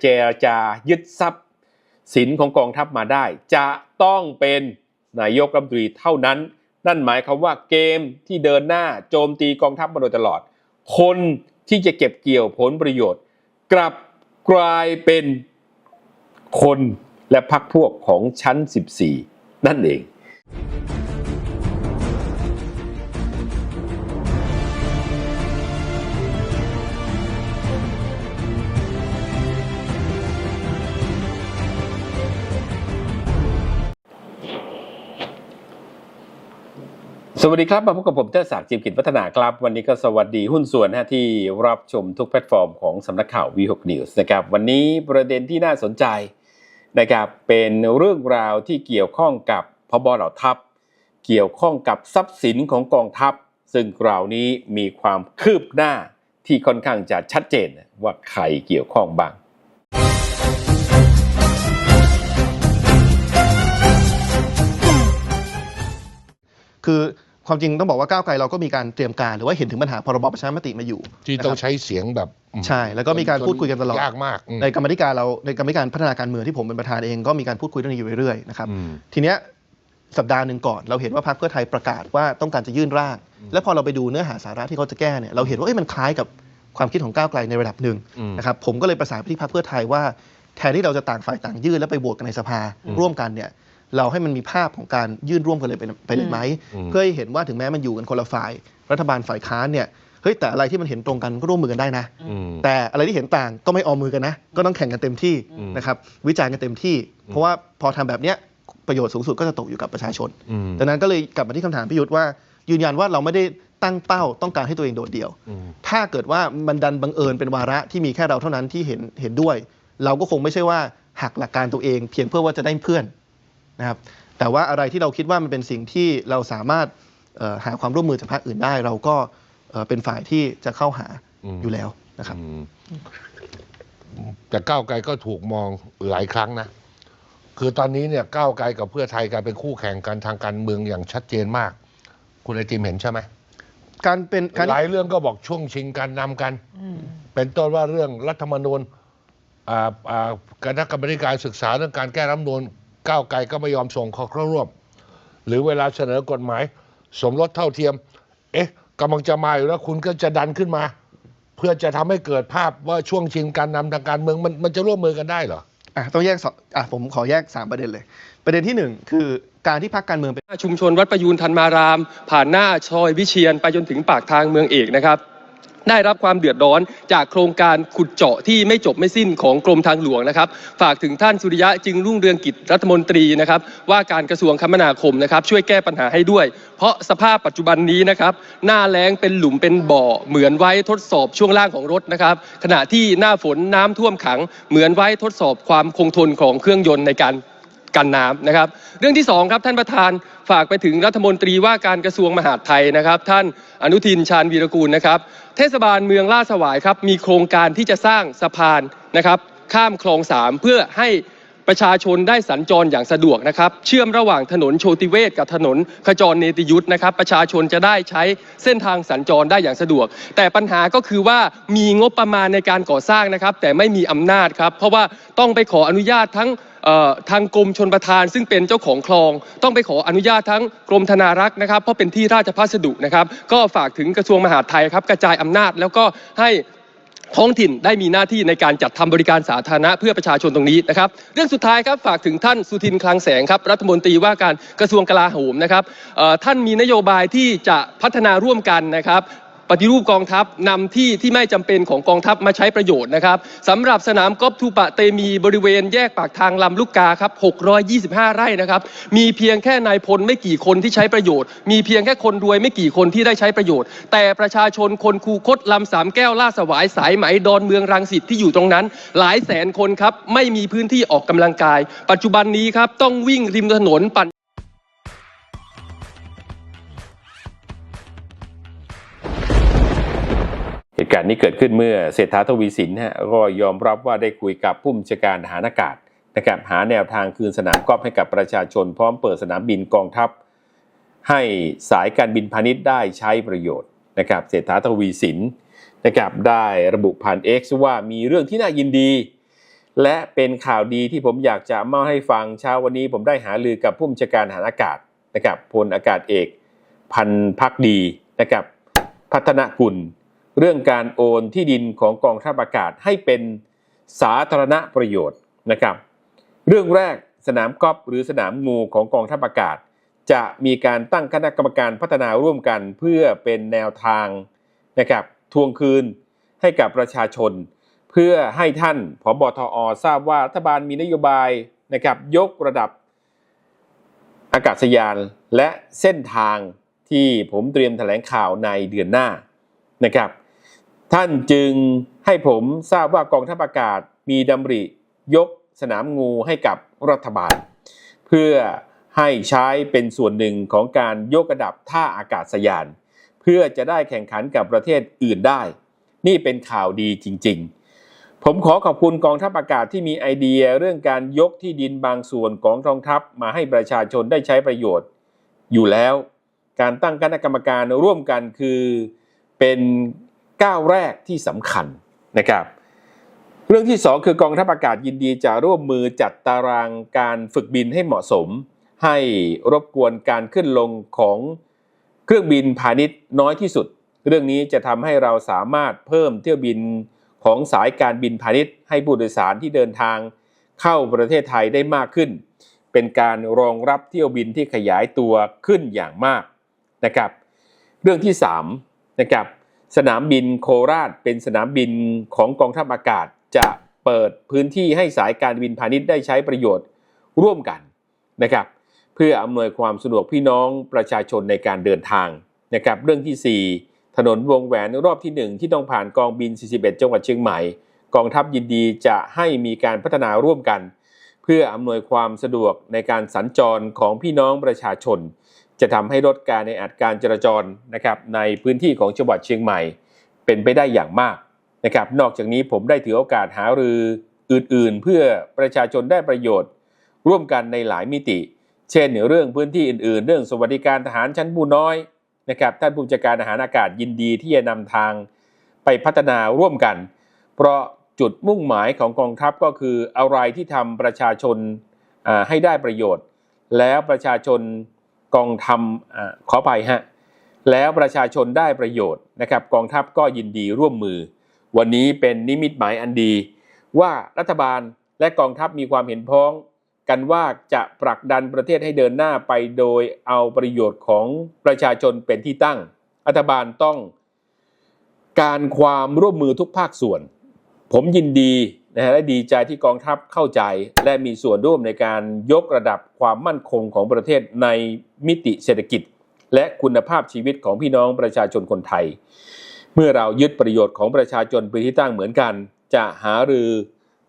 เจรจายึดทรัพย์สินของกองทัพมาได้ จะต้องเป็นนายกรัฐมนตรีเท่านั้น นั่นหมายความว่าเกมที่เดินหน้าโจมตีกองทัพมาโดยตลอด คนที่จะเก็บเกี่ยวผลประโยชน์ กลับกลายเป็นคนและพรรคพวกของชั้น 14 นั่นเอง สวัสดีครับ มาพบกับผมเทศศักดิ์จิมกิจวัฒนาครับ วันนี้ก็สวัสดีหุ้นส่วนนะที่รับชมทุกแพลตฟอร์มของสำนักข่าว V6 News นะครับวันนี้ประเด็นที่น่าสนใจนะครับเป็นเรื่องราวที่เกี่ยวข้องกับพบเหล่าทัพ เกี่ยวข้องกับทรัพย์สินของกองทัพ ซึ่งคราวนี้มีความคืบหน้าที่ค่อนข้างจะชัดเจนว่าใครเกี่ยวข้องบ้างคือ ความจริงต้องบอกว่าก้าวไกลเราก็มีการเตรียมการหรือว่าเห็นถึงปัญหาพรบประชามติมาอยู่ที่ต้องนะครับใช้เสียงแบบใช่ แล้วก็มีการพูดคุยกันตลอดยากมากอืมในกรรมาธิการเราในกรรมาธิการพัฒนาการเมืองที่ผมเป็นประธานเองก็มีการพูดคุยเรื่องนี้อยู่เรื่อยๆนะครับอืมทีเนี้ยสัปดาห์หนึ่งก่อนเราเห็นว่าพรรคเพื่อไทยประกาศว่าต้องการจะยื่นร่าง แล้วพอเราไปดูเนื้อหาสาระที่เขาจะแก้เนี่ยเราเห็นว่าเอ้ยมันคล้ายกับความคิดของก้าวไกลในระดับหนึ่งอืมนะครับผมก็เลยประสานไปที่พรรคเพื่อไทยว่าแทนที่เราจะต่างฝ่ายต่างยื่นแล้วไปโหวตกันในสภาร่วมกันเนี่ย เราให้มันมีภาพของการยื่นร่วมกันเลยไปไปเลยไหมอืมเพื่อให้เห็นว่าถึงแม้มันอยู่กันคนละฝ่าย รัฐบาลฝ่ายค้านเนี่ยเฮ้ยแต่อะไรที่มันเห็นตรงกันก็ร่วมมือกันได้นะอืมแต่อะไรที่เห็นต่างก็ไม่ออมมือกันนะ ก็ต้องแข่งกันเต็มที่อืมนะครับวิจารณ์กันเต็มที่ เพราะว่าพอทำแบบเนี้ยประโยชน์สูงสุดก็จะตกอยู่กับประชาชนอืมดังนั้นก็เลยกลับมาที่คำถามพิยุทธ์ว่า ยืนยันว่าเราไม่ได้ตั้งเป้าต้องการให้ตัวเองโดดเดี่ยวอืมถ้าเกิดว่ามันดันบังเอิญเป็นวาระที่มีแค่เราเท่านั้นที่เห็นเห็นด้วย เราก็คงไม่ใช่ว่าหักหลักการตัวเอง เพียงเพื่อว่าจะได้เพื่อน นะครับแต่ว่าอะไรที่เราคิดว่ามันเป็นสิ่งที่เราสามารถเอ่อหาความร่วมมือจากภาคอื่นได้ เราก็เอ่อเป็นฝ่ายที่จะเข้าหาอืมอยู่แล้วนะครับอืมแต่ก้าวไกลก็ถูกมองหลายครั้งนะ คือตอนนี้เนี่ยก้าวไกลกับเพื่อไทยกลายเป็นคู่แข่งกันทางการเมืองอย่างชัดเจนมาก คุณไอจิมเห็นใช่ไหมการเป็นการหลายเรื่องก็บอกช่วงชิงการนำกัน เป็นต้นว่าเรื่องรัฐธรรมนูญอ่าอ่าคณะกรรมการศึกษาเรื่องการแก้รัฐธรรมนูญ ก้าวไกลก็ไม่ยอมส่งเข้าเข้าร่วม หรือเวลาเสนอกฎหมาย สมรสเท่าเทียม เอ๊ะกำลังจะมาอยู่แล้วคุณก็จะดันขึ้นมา เพื่อจะทำให้เกิดภาพว่าช่วงชิงการนำทางการเมืองมันมันจะร่วมมือกันได้เหรออะต้องแยกสองอะผมขอแยก 3 ประเด็นเลย ประเด็นที่ 1 คือการที่พรรคการเมืองเป็นหน้าชุมชนวัดประยูนธันมาราม ผ่านหน้าซอยวิเชียนไปจนถึงปากทางเมืองเอกนะครับ ได้รับความเดือดร้อนจากโครงการขุดเจาะที่ไม่จบไม่สิ้นของกรมทางหลวงนะครับ ฝากถึงท่านสุริยะจึงรุ่งเรืองกิจรัฐมนตรีนะครับ ว่าการกระทรวงคมนาคมนะครับ ช่วยแก้ปัญหาให้ด้วย เพราะสภาพปัจจุบันนี้นะครับ หน้าแล้งเป็นหลุมเป็นบ่อ เหมือนไว้ทดสอบช่วงล่างของรถนะครับ ขณะที่หน้าฝนน้ำท่วมขัง เหมือนไว้ทดสอบความคงทนของเครื่องยนต์ในการ กันน้ำนะครับ เรื่องที่สองครับท่านประธานฝากไปถึงรัฐมนตรีว่าการกระทรวงมหาดไทยนะครับ ท่านอนุทินชาญวีรกูลนะครับ เทศบาลเมืองลาดสวายครับมีโครงการที่จะสร้างสะพานนะครับข้ามคลองสามเพื่อให้ประชาชนได้สัญจรอย่างสะดวกนะครับ เชื่อมระหว่างถนนโชติเวศกับถนนขจรเนติยุทธนะครับ ประชาชนจะได้ใช้เส้นทางสัญจรได้อย่างสะดวก แต่ปัญหาก็คือว่ามีงบประมาณในการก่อสร้างนะครับ แต่ไม่มีอำนาจครับ เพราะว่าต้องไปขออนุญาตทั้ง ทางกรมชนประทาน ซึ่งเป็นเจ้าของคลอง ต้องไปขออนุญาตทั้งกรมธนารักษ์นะครับ เพราะเป็นที่ราชพัสดุนะครับ ก็ฝากถึงกระทรวงมหาดไทยครับกระจายอำนาจ แล้วก็ให้ท้องถิ่นได้มีหน้าที่ในการจัดทำบริการสาธารณะเพื่อประชาชนตรงนี้นะครับ เรื่องสุดท้ายครับฝากถึงท่านสุทินคลังแสงครับรัฐมนตรีว่าการกระทรวงกลาโหมนะครับท่านมีนโยบายที่จะพัฒนาร่วมกันนะครับ ปฏิรูปกองทัพนำที่ที่ไม่จำเป็นของกองทัพมาใช้ประโยชน์นะครับสำหรับสนามกอล์ฟทูปะเตมีบริเวณแยกปากทางลำลูกกาครับ 625 ไร่นะครับ มีเพียงแค่นายพลไม่กี่คนที่ใช้ประโยชน์ มีเพียงแค่คนรวยไม่กี่คนที่ได้ใช้ประโยชน์ แต่ประชาชนคนคูคตลำสามแก้วล่าสวายสายไหมดอนเมืองรังสิตที่อยู่ตรงนั้น หลายแสนคนครับไม่มีพื้นที่ออกกำลังกาย ปัจจุบันนี้ครับต้องวิ่งริมถนนปั่น ตุการณ์นี้เกิดขึ้นเมื่อเศรษฐาทวีสินฮะก็ยอมรับว่าได้คุยกับผู้บัญชาการทหารอากาศนะครับหาแนวทางคืนสนามกอล์ฟให้กับประชาชนพร้อมเปิดสนามบินกองทัพ ให้สายการบินพาณิชย์ได้ใช้ประโยชน์นะครับเศรษฐาทวีสินนะครับได้ระบุผ่าน X ว่ามีเรื่องที่น่ายินดี และเป็นข่าวดีที่ผมอยากจะมาให้ฟังเช้าวันนี้ผมได้หาลือกับผู้บัญชาการทหารอากาศนะครับพลอากาศเอก พันพักดีนะครับพัฒนกุล เรื่องการโอนที่ดินของกองทัพอากาศให้เป็นสาธารณประโยชน์นะครับ เรื่องแรกสนามกอล์ฟหรือสนามงูของกองทัพอากาศ จะมีการตั้งคณะกรรมการพัฒนาร่วมกันเพื่อเป็นแนวทางนะครับทวงคืนให้กับประชาชน เพื่อให้ท่านผบทอทราบว่ารัฐบาลมีนโยบายนะครับยกระดับอากาศยานและเส้นทางที่ผมเตรียมแถลงข่าวในเดือนหน้านะครับ ท่านจึงให้ผมทราบว่ากองทัพอากาศมีดำริยกสนามงูให้กับรัฐบาล เพื่อให้ใช้เป็นส่วนหนึ่งของการยกระดับท่าอากาศยาน เพื่อจะได้แข่งขันกับประเทศอื่นได้ นี่เป็นข่าวดีจริง ๆ ผมขอขอบคุณกองทัพอากาศที่มีไอเดียเรื่องการยกที่ดินบางส่วนของกองทัพมาให้ประชาชนได้ใช้ประโยชน์ อยู่แล้ว การตั้งคณะกรรมการร่วมกันคือเป็น ก้าวแรกที่สำคัญนะครับ เรื่องที่สองคือกองทัพอากาศยินดีจะร่วมมือจัดตารางการฝึกบินให้เหมาะสม ให้รบกวนการขึ้นลงของเครื่องบินพาณิชย์น้อยที่สุด เรื่องนี้จะทำให้เราสามารถเพิ่มเที่ยวบินของสายการบินพาณิชย์ ให้ผู้โดยสารที่เดินทางเข้าประเทศไทยได้มากขึ้น เป็นการรองรับเที่ยวบินที่ขยายตัวขึ้นอย่างมากนะครับ เรื่องที่3นะครับ สนามบินโคราชเป็นสนามบินของกองทัพอากาศจะเปิดพื้นที่ให้สายการบินพาณิชย์ได้ใช้ประโยชน์ร่วมกันนะครับ เพื่ออำนวยความสะดวกพี่น้องประชาชนในการเดินทางนะครับ เรื่องที่ 4 ถนนวงแหวนรอบที่ 1 ที่ต้องผ่านกองบิน 41 จังหวัดเชียงใหม่ กองทัพยินดีจะให้มีการพัฒนาร่วมกัน เพื่ออำนวยความสะดวกในการสัญจรของพี่น้องประชาชน จะทำให้ลดการในอัดการจราจรนะครับในพื้นที่ของจังหวัดเชียงใหม่เป็นไปได้อย่างมากนะครับ นอกจากนี้ผมได้ถือโอกาสหารืออื่นๆ เพื่อประชาชนได้ประโยชน์ ร่วมกันในหลายมิติ เช่นเรื่องพื้นที่อื่น ๆ เรื่องสวัสดิการทหารชั้นผู้น้อยนะครับท่านผู้จัดการอาหารอากาศยินดีที่จะนำทางไปพัฒนาร่วมกัน เพราะจุดมุ่งหมายของกองทัพก็คืออะไรที่ทำประชาชนให้ได้ประโยชน์ แล้วประชาชน กองทำอาขอไปฮะแล้วประชาชนได้ประโยชน์นะครับ กองทัพก็ยินดีร่วมมือ วันนี้เป็นนิมิตหมายอันดี ว่ารัฐบาลและกองทัพมีความเห็นพ้องกันว่าจะผลักดันประเทศให้เดินหน้าไปโดยเอาประโยชน์ของประชาชนเป็นที่ตั้ง รัฐบาลต้องการความร่วมมือทุกภาคส่วน ผมยินดี นะฮะและดีใจที่กองทัพเข้าใจ และมีส่วนร่วมในการยกระดับความมั่นคงของประเทศในมิติเศรษฐกิจ และคุณภาพชีวิตของพี่น้องประชาชนคนไทย เมื่อเรายึดประโยชน์ของประชาชนเป็นที่ตั้งเหมือนกัน จะหารือ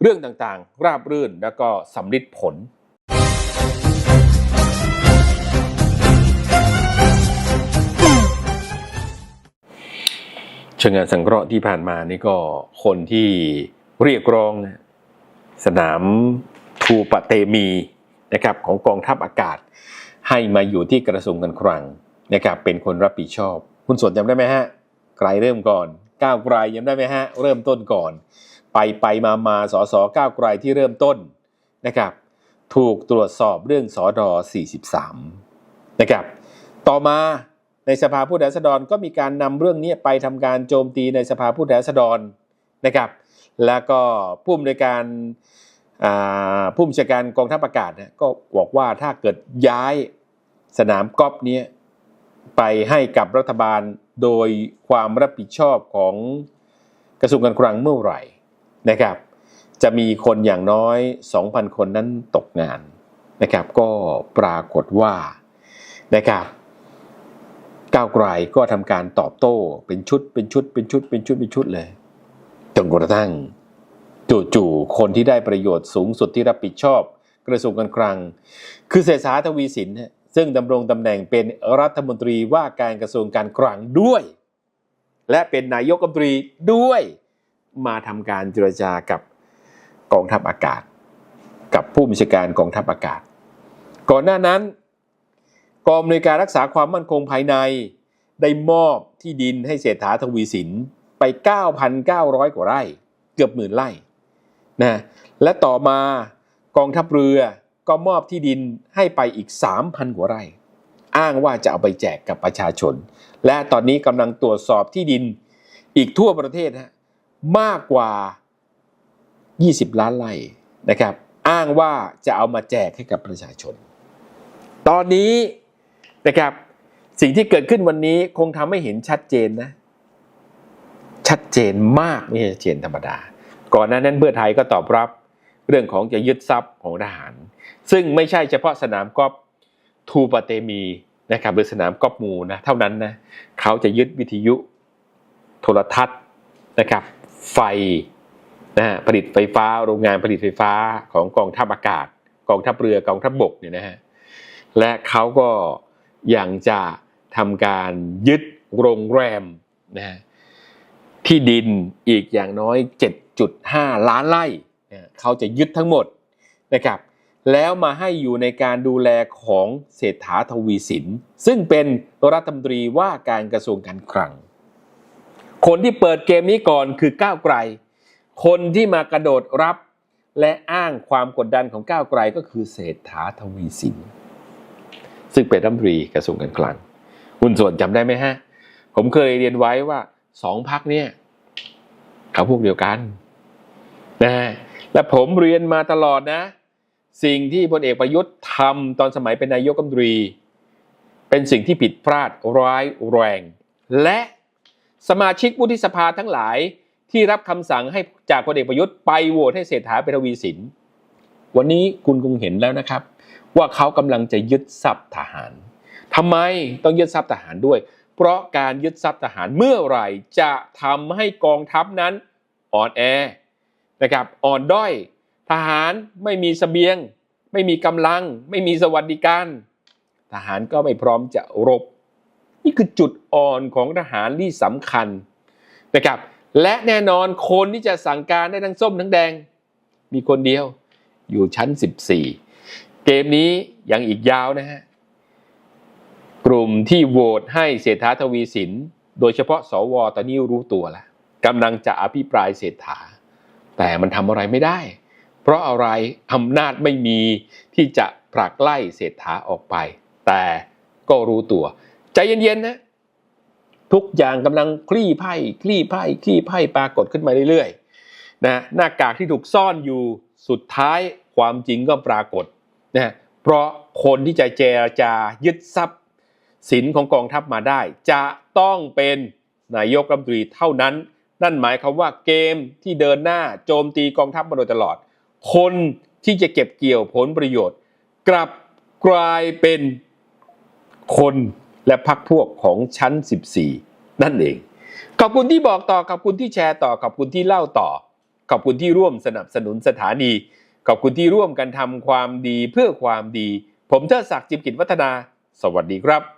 เรื่องต่างๆ ราบรื่นและก็สำลิดผลเชิงงานสังเคราะห์ที่ผ่านมานี่ก็คนที่ เรียกร้องสนามทูปะเตมีนะครับของกองทัพอากาศ ให้มาอยู่ที่กระทรวงการคลังนะครับเป็นคนรับผิดชอบ คุณสวนจำได้ไหมฮะไกลเริ่มก่อนก้าวไกลจำได้ไหมฮะเริ่มต้นก่อน ไปไปมามาสอสอก้าวไกลที่เริ่มต้นนะครับ ถูกตรวจสอบเรื่องสอดอ43นะครับ ต่อมาในสภาผู้แทนราษฎรก็มีการนำเรื่องนี้ไปทำการโจมตีในสภาผู้แทนราษฎรนะครับ แล้วก็ผู้อำนวยการอ่าผู้บัญชาการกองทัพอากาศเนี่ยก็บอกว่าถ้าเกิดย้ายสนามกอล์ฟนี้ไปให้กับรัฐบาลโดยความรับผิดชอบของกระทรวงการคลังเมื่อไหร่นะครับ จะมีคนอย่างน้อย 2,000 คนนั้นตกงานนะครับ ก็ปรากฏว่านะครับก้าวไกลก็ทำการตอบโต้เป็นชุดเป็นชุดเป็นชุดเป็นชุดเป็นชุดเลย จนกระทั่ง จู่ๆคนที่ได้ประโยชน์สูงสุดที่รับผิดชอบ กระทรวงการคลัง คือเศรษฐาทวีสินซึ่งดำรงตำแหน่งเป็นรัฐมนตรีว่าการกระทรวงการคลังด้วย และเป็นนายกรัฐมนตรีด้วยมาทำการเจรจากับกองทัพอากาศ กับผู้บัญชาการกองทัพอากาศ ก่อนหน้านั้นกองอำนวยการรักษาความมั่นคงภายในได้มอบที่ดินให้เศรษฐาทวีสิน ไป 9,900 กว่าไร่ เกือบหมื่นไร่นะและต่อมากองทัพเรือก็มอบที่ดินให้ไปอีก 3,000 กว่าไร่ อ้างว่าจะเอาไปแจกกับประชาชน และตอนนี้กำลังตรวจสอบที่ดินอีกทั่วประเทศฮะมากกว่า 20 ล้านไร่นะครับ อ้างว่าจะเอามาแจกให้กับประชาชน ตอนนี้นะครับสิ่งที่เกิดขึ้นวันนี้คงทำให้เห็นชัดเจนนะ ชัดเจนมากไม่ใช่ชัดเจนธรรมดา ก่อนหน้านั้นเพื่อไทยก็ตอบรับเรื่องของจะยึดทรัพย์ของทหาร ซึ่งไม่ใช่เฉพาะสนามกอล์ฟทูปะเตมีนะครับหรือสนามกอล์ฟมูนะเท่านั้นนะเขาจะยึดวิทยุโทรทัศน์นะครับไฟนะฮะผลิตไฟฟ้าโรงงานผลิตไฟฟ้าของกองทัพอากาศ กองทัพเรือกองทัพบกเนี่ยนะฮะและเขาก็ยังจะทำการยึดโรงแรมนะฮะ ที่ดินอีกอย่างน้อย 7.5 ล้านไร่เขาจะยึดทั้งหมดนะครับแล้วมาให้อยู่ในการดูแลของเศรษฐาทวีสิน ซึ่งเป็นรัฐมนตรีว่าการกระทรวงการคลัง คนที่เปิดเกมนี้ก่อนคือก้าวไกล คนที่มากระโดดรับและอ้างความกดดันของก้าวไกลก็คือเศรษฐาทวีสิน ซึ่งเป็นรัฐมนตรีกระทรวงการคลัง คุณส่วนจำได้ไหมฮะ ผมเคยเรียนไว้ว่า สองพักเนี่ยเขาพวกเดียวกันนะฮะและผมเรียนมาตลอดนะ สิ่งที่พลเอกประยุทธ์ทำตอนสมัยเป็นนายกรัฐมนตรี เป็นสิ่งที่ผิดพลาดร้ายแรง และสมาชิกวุฒิสภาทั้งหลายที่รับคำสั่งให้จากพลเอกประยุทธ์ไปโหวตให้เศรษฐาเป็นวีสินวันนี้คุณคงเห็นแล้วนะครับ ว่าเขากำลังจะยึดทรัพย์ทหารทำไมต้องยึดทรัพย์ทหารด้วย เพราะการยึดทรัพย์ทหารเมื่อไหร่จะทำให้กองทัพนั้นอ่อนแอนะครับอ่อนด้อยทหารไม่มีเสบียง ไม่มีกำลัง ไม่มีสวัสดิการ ทหารก็ไม่พร้อมจะรบ นี่คือจุดอ่อนของทหารที่สำคัญนะครับและแน่นอนคนที่จะสั่งการได้ทั้งส้มทั้งแดง มีคนเดียวอยู่ชั้น 14 เกมนี้ยังอีกยาวนะฮะ กลุ่มที่โหวตให้เศรษฐาทวีสิน โดยเฉพาะสวตอนนี้รู้ตัวแล้วกำลังจะอภิปรายเศรษฐา แต่มันทำอะไรไม่ได้ เพราะอะไรอำนาจไม่มีที่จะผลักไล่เศรษฐาออกไป แต่ก็รู้ตัว ใจเย็นๆนะ ทุกอย่างกำลังคลี่ไพ่คลี่ไพ่คลี่ไพ่ปรากฏขึ้นมาเรื่อยๆนะหน้ากากที่ถูกซ่อนอยู่สุดท้ายความจริงก็ปรากฏนะเพราะคนที่จะเจรจายึดทรัพย์ สินของกองทัพมาได้ จะต้องเป็นนายกรัฐมนตรีเท่านั้น นั่นหมายความว่าเกมที่เดินหน้าโจมตีกองทัพมาโดยตลอด คนที่จะเก็บเกี่ยวผลประโยชน์ กลับกลายเป็นคนและพรรคพวกของชั้น 14 นั่นเอง ขอบคุณที่บอกต่อขอบคุณที่แชร์ต่อขอบคุณที่เล่าต่อ ขอบคุณที่ร่วมสนับสนุนสถานี ขอบคุณที่ร่วมกันทำความดีเพื่อความดี ผมเทิดศักดิ์จิมกิจวัฒนา สวัสดีครับ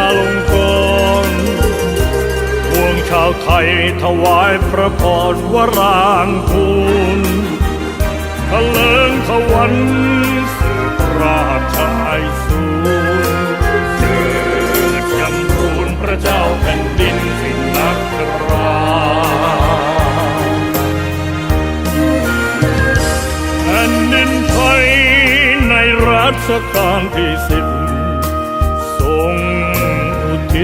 าวชิราลงกรพวงชาวไทยถวายพระพรวรางคุณทะเลิงทวันสืบราชาไอสูรเจิดจำรูนพระเจ้าแผ่นดินสินนักราแผ่นดินไทยในรัชกาลที่สิบทรง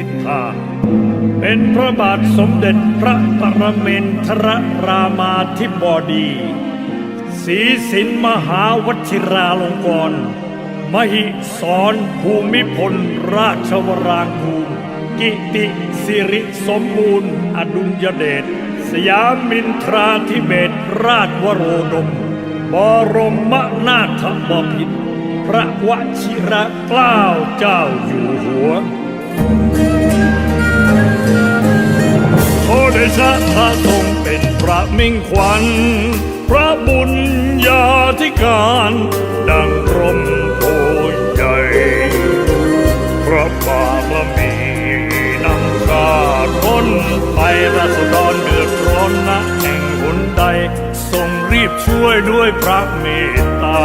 ฤทธาเป็นพระบาทสมเด็จพระปรเมนทรรามาธิบดีศรีสินมหาวชิราลงกรณ์มหิสรภูมิพลราชวรางคูลกิติสิริสมบูรณ์ อดุลยเดชสยามินทราธิเบศรราชวโรดม บรมนาถบพิตรพระวชิระเกล้าเจ้าอยู่หัว โอเดชะพระทรงเป็นพระมิ่งขวัญ พระบุญญาธิการ ดังร่มโพใหญ่พระบารมีนำกาท้นไปราษฎรเดือดร้อนนะแห่งหนใด ทรงรีบช่วยด้วยพระเมตตา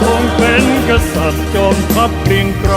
ทรงเป็นกษัตริย์จอมทัพเกรียงไกร